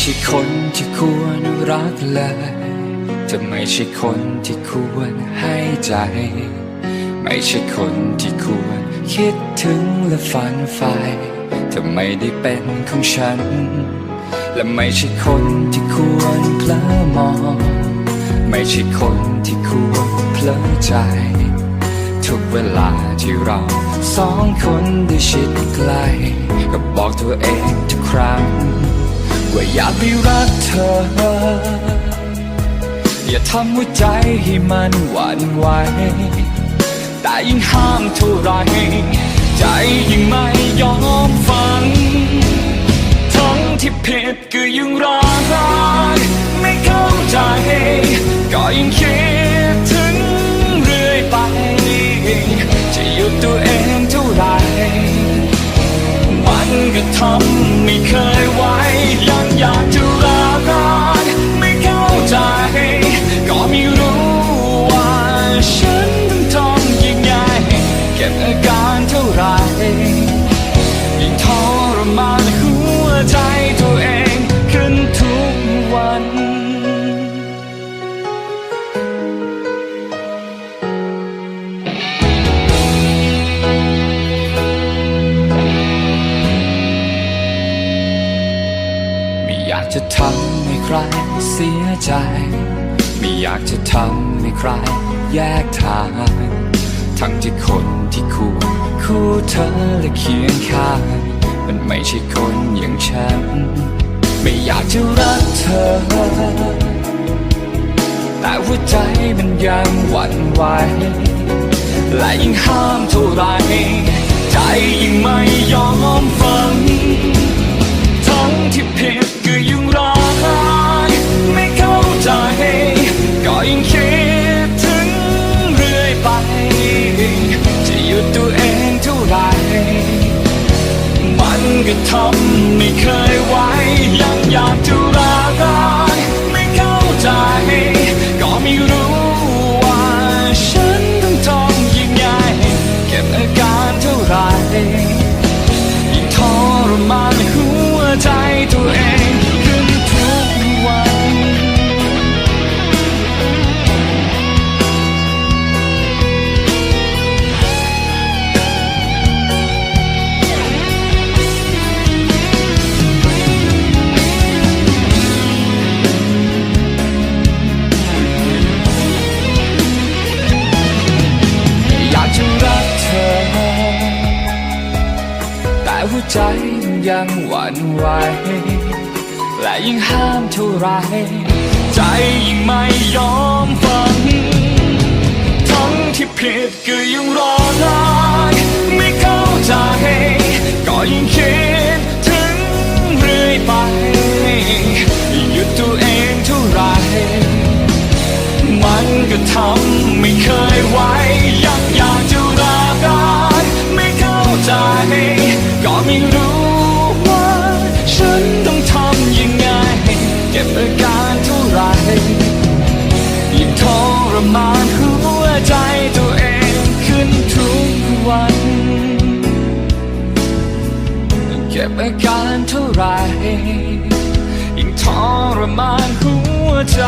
ไม่ใช่คนที่ควรรักเลย เธอไม่ใช่คนที่ควรให้ใจ ไม่ใช่คนที่ควรคิดถึงและฝันใฝ่เธอไม่ได้เป็นของฉัน และไม่ใช่คนที่ควรเพลอมอง ไม่ใช่คนที่ควรเพลอใจ ทุกเวลาที่เราสองคนได้ชิดใกล้ก็บอกตัวเองทุกครั้ง ว่าอยากไปรักเธอ อย่าทำหัวใจให้มันหวั่นไหวแต่ยิ่งห้ามเท่าไร ใจยิ่งไม่ยอมฟังทั้ง ยิ่งทรมานหัวใจตัวเองขึ้นทุกวัน ไม่อยากจะทำให้ใครเสียใจ ไม่อยากจะทำให้ใครแยกทาง ทั้งที่คนที่คู่คู่เธอและเคียงข้างมันไม่ใช่คนอย่างฉัน ไม่อยากจะรักเธอ แต่หัวใจมันยังหวั่นไหวและยิ่งห้ามเท่าไรใจยิ่งไม่ยอมฟัง ทั้งที่ผิดก็ยังรักไม่เข้าใจ ก็ยังคิดถึงเรื่อยไป ทำไม่เคย แต่หัวใจยังหวั่นไหวและยิ่งห้ามเท่าไร ใจยิ่งไม่ยอม ก็บอาการเท่าไหรยิ่งทรมานหัวใจตัวเองขึ้นทุกวัน เก็บอาการเท่าไหรยิ่งทรมานหัวใจ